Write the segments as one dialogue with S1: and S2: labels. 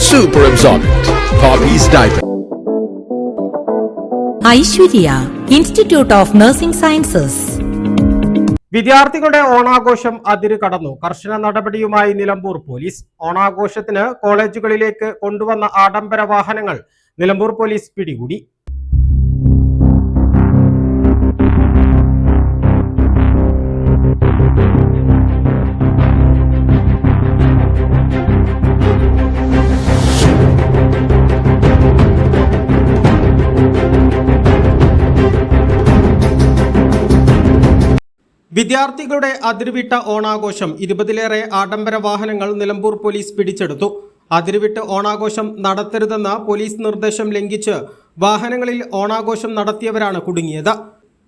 S1: Super Absorbent. Hobbies Diaper.
S2: Aishwarya institute of nursing sciences
S3: വിദ്യാർത്ഥികളുടെ ഓണാഘോഷം അതിര് കടന്നു കർശന നടപടിയുമായി നിലമ്പൂർ പോലീസ് ഓണാഘോഷത്തിന് കോളേജുകളിലേക്ക് കൊണ്ടുവന്ന ആഡംബര വാഹനങ്ങൾ നിലമ്പൂർ പോലീസ് പിടികൂടി വിദ്യാർത്ഥികളുടെ അതിരുവിട്ട ഓണാഘോഷം ഇരുപതിലേറെ ആഡംബര വാഹനങ്ങൾ നിലമ്പൂർ പോലീസ് പിടിച്ചെടുത്തു. അതിരുവിട്ട് ഓണാഘോഷം നടത്തരുതെന്ന പോലീസ് നിർദ്ദേശം ലംഘിച്ച് വാഹനങ്ങളിൽ ഓണാഘോഷം നടത്തിയവരാണ് കുടുങ്ങിയത്.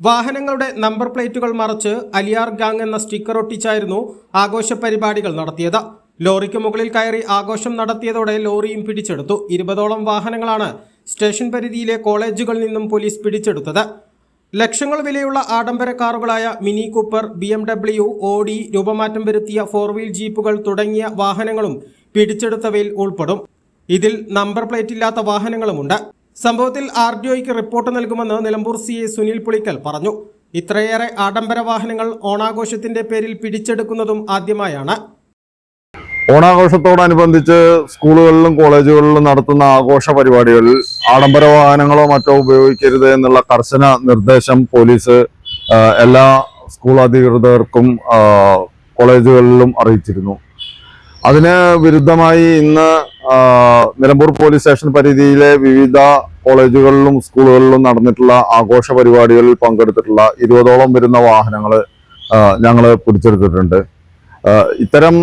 S3: വാഹനങ്ങളുടെ നമ്പർ പ്ലേറ്റുകൾ മറച്ച് അലിയാർ ഗാങ് എന്ന സ്റ്റിക്കർ ഒട്ടിച്ചായിരുന്നു ആഘോഷ പരിപാടികൾ നടത്തിയത്. ലോറിക്ക് മുകളിൽ കയറി ആഘോഷം നടത്തിയതോടെ ലോറിയും പിടിച്ചെടുത്തു. ഇരുപതോളം വാഹനങ്ങളാണ് സ്റ്റേഷൻ പരിധിയിലെ കോളേജുകളിൽ നിന്നും പോലീസ് പിടിച്ചെടുത്തത്. ലക്ഷങ്ങൾ വിലയുള്ള ആഡംബര കാറുകളായ Mini Cooper B M W Audi രൂപമാറ്റം വരുത്തിയ ഫോർ വീൽ ജീപ്പുകൾ തുടങ്ങിയ വാഹനങ്ങളും പിടിച്ചെടുത്തവയിൽ ഉൾപ്പെടും. ഇതിൽ നമ്പർ പ്ലേറ്റ് ഇല്ലാത്ത വാഹനങ്ങളുമുണ്ട്. സംഭവത്തിൽ ആർ ഡി ഒയ്ക്ക് റിപ്പോർട്ട് നൽകുമെന്ന് നിലമ്പൂർ സി എ സുനിൽ പുളിക്കൽ പറഞ്ഞു. ഇത്രയേറെ ആഡംബര വാഹനങ്ങൾ ഓണാഘോഷത്തിന്റെ പേരിൽ പിടിച്ചെടുക്കുന്നതും ആദ്യമായാണ്.
S4: ഓണാഘോഷത്തോടനുബന്ധിച്ച് സ്കൂളുകളിലും കോളേജുകളിലും നടത്തുന്ന ആഘോഷ പരിപാടികളിൽ ആഡംബര വാഹനങ്ങളോ മറ്റോ ഉപയോഗിക്കരുത് എന്നുള്ള കർശന നിർദ്ദേശം പോലീസ് എല്ലാ സ്കൂൾ അധികൃതർക്കും കോളേജുകളിലും അറിയിച്ചിരുന്നു. അതിന് വിരുദ്ധമായി ഇന്ന് നിലമ്പൂർ പോലീസ് സ്റ്റേഷൻ പരിധിയിലെ വിവിധ കോളേജുകളിലും സ്കൂളുകളിലും നടന്നിട്ടുള്ള ആഘോഷ പരിപാടികളിൽ പങ്കെടുത്തിട്ടുള്ള ഇരുപതോളം വരുന്ന വാഹനങ്ങൾ ഞങ്ങൾ പിടിച്ചെടുത്തിട്ടുണ്ട്. ഇത്തരം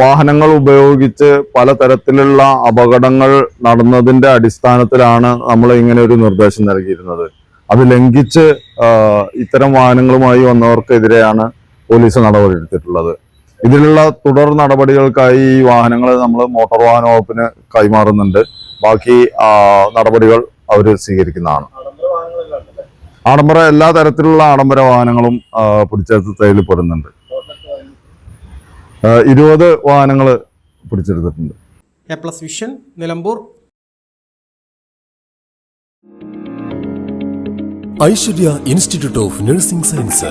S4: വാഹനങ്ങൾ ഉപയോഗിച്ച് പലതരത്തിലുള്ള അപകടങ്ങൾ നടന്നതിന്റെ അടിസ്ഥാനത്തിലാണ് നമ്മൾ ഇങ്ങനെ ഒരു നിർദ്ദേശം നൽകിയിരുന്നത്. അത് ലംഘിച്ച് ഇത്തരം വാഹനങ്ങളുമായി വന്നവർക്കെതിരെയാണ് പോലീസ് നടപടിയെടുത്തിട്ടുള്ളത് ഇതിലുള്ള തുടർ നടപടികൾക്കായി ഈ വാഹനങ്ങൾ നമ്മൾ മോട്ടോർ വാഹന വകുപ്പിന് കൈമാറുന്നുണ്ട്. ബാക്കി നടപടികൾ അവർ സ്വീകരിക്കുന്നതാണ്. ആഡംബര എല്ലാ തരത്തിലുള്ള ആഡംബര വാഹനങ്ങളും പിടിച്ചെടുത്ത് തയ്യിൽ പെടുന്നുണ്ട്. ഇരുപത് വാഹനങ്ങൾ പിടിച്ചെടുത്തിട്ടുണ്ട്.
S3: A plus vision Nilambur.
S5: Aishwarya institute of nursing science.